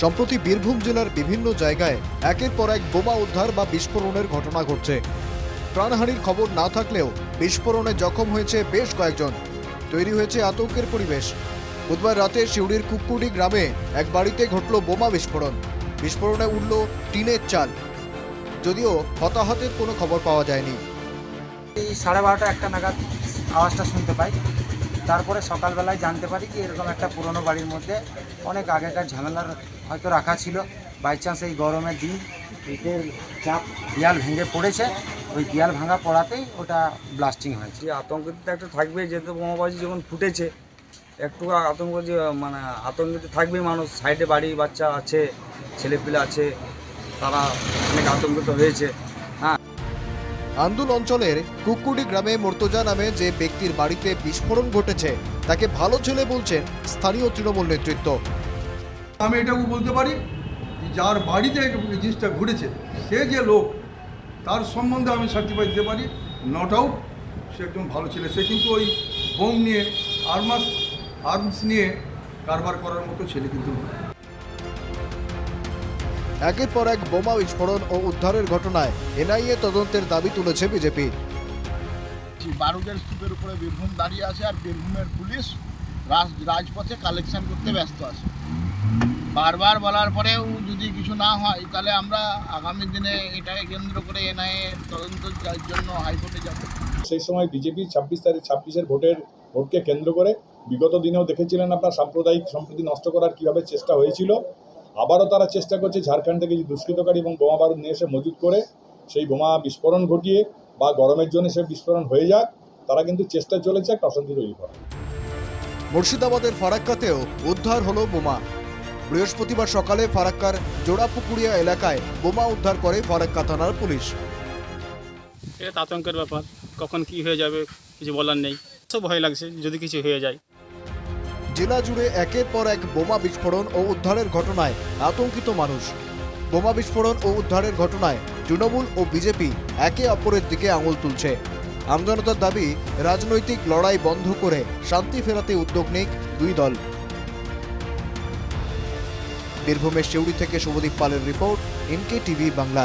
সম্প্রতি বীরভূম জেলার বিভিন্ন জায়গায় একের পর এক বোমা উদ্ধার বা বিস্ফোরণের ঘটনা ঘটছে। প্রাণহানির খবর না থাকলেও বিস্ফোরণে জখম হয়েছে বেশ কয়েকজন। তৈরি হয়েছে আতঙ্কের পরিবেশ। বুধবার রাতে সিউড়ির কুকুডি গ্রামে এক বাড়িতে ঘটল বোমা বিস্ফোরণ। বিস্ফোরণে উঠল টিনের চাল। যদিও হতাহতের কোনো খবর পাওয়া যায়নি। সাড়ে বারোটা একটা নাগাদ আওয়াজটা শুনতে পাই। তারপরে সকালবেলায় জানতে পারি যে এরকম একটা পুরনো বাড়ির মধ্যে অনেক আগেকার ঝামেলার হয়তো রাখা ছিল। বাই চান্স এই গরমের দিন ইটের চাপ দেয়াল ভেঙে পড়েছে। ওই দেয়াল ভাঙা পড়াতেই ওটা ব্লাস্টিং হয়েছে। আতঙ্কিত একটা থাকবেই যেহেতু বোমাবাজি যখন ফুটেছে, একটু আতঙ্ক যে মানে আতঙ্কিত থাকবেই মানুষ। সাইডে বাড়ি বাচ্চা আছে, ছেলেপিলে আছে, তারা অনেক আতঙ্কিত হয়েছে। আন্দুল অঞ্চলের কুকুডি গ্রামে মর্তজা নামে যে ব্যক্তির বাড়িতে বিস্ফোরণ ঘটেছে, তাকে ভালো ছেলে বলছেন স্থানীয় তৃণমূল নেতৃত্ব আমি এটাও বলতে পারি যার বাড়িতে জিনিসটা ঘটেছে, সে যে লোক, তার সম্বন্ধে আমি সার্টিফাই দিতে পারি নট আউট সে একজন ভালো ছেলে সে কিন্তু ওই বোম নিয়ে আর্মাস আর্মস নিয়ে কারবার করার মতো ছেলে কিন্তু নয়। একের পর এক বোমা বিস্ফোরণ ও উদ্ধারের ঘটনায় এনআইএ তদন্তের দাবি তুলেছে বিজেপি। বারুদের স্তূপের উপরে বীরভূম দাঁড়িয়ে আছে আর বীরভূমের পুলিশ রাজ রাজপথে কালেকশন করতে ব্যস্ত আছে। বারবার বলার পরেও যদি কিছু না হয় তাহলে আমরা আগামী দিনে এটাকে কেন্দ্র করে এনআইএ তদন্ত যার জন্য হাইকোর্টে যাব। সেই সময় বিজেপি ছাব্বিশ তারিখ ছাব্বিশের ভোটের ভোটকে কেন্দ্র করে বিগত দিনেও দেখেছিলেন আপনার সাম্প্রদায়িক সম্প্রীতি নষ্ট করার কীভাবে চেষ্টা হয়েছিল। আবারও তারা চেষ্টা করছে ঝাড়খণ্ড থেকে যে দুষ্কৃতকারী এবং বোমা বারুদ নিয়ে এসে মজুত করে সেই বোমা বিস্ফোরণ ঘটিয়ে বা গরমের জন্য সে বিস্ফোরণ হয়ে যাক তারা কিন্তু চেষ্টা চলেছে একটা অশান্তি তৈরি করা মুর্শিদাবাদের ফারাক্কাতেও উদ্ধার হলো বোমা। বৃহস্পতিবার সকালে ফারাক্কার জোড়াপুকুরিয়া এলাকায় বোমা উদ্ধার করে ফারাক্কা থানার পুলিশ। এটা আতঙ্কের ব্যাপার। কখন কি হয়ে যাবে কিছু বলার নেই। সব ভয় লাগছে যদি কিছু হয়ে যায়। জেলা জুড়ে একের পর এক বোমা বিস্ফোরণ ও উদ্ধারের ঘটনায় আতঙ্কিত মানুষ। বোমা বিস্ফোরণ ও উদ্ধারের ঘটনায় তৃণমূল ও বিজেপি একে অপরের দিকে আঙুল তুলছে। আমজনতার দাবি, রাজনৈতিক লড়াই বন্ধ করে শান্তি ফেরাতে উদ্যোগ নিক দুই দল। বীরভূমের শিউড়ি থেকে শুভদীপ পালের রিপোর্ট এনকে টিভি বাংলা।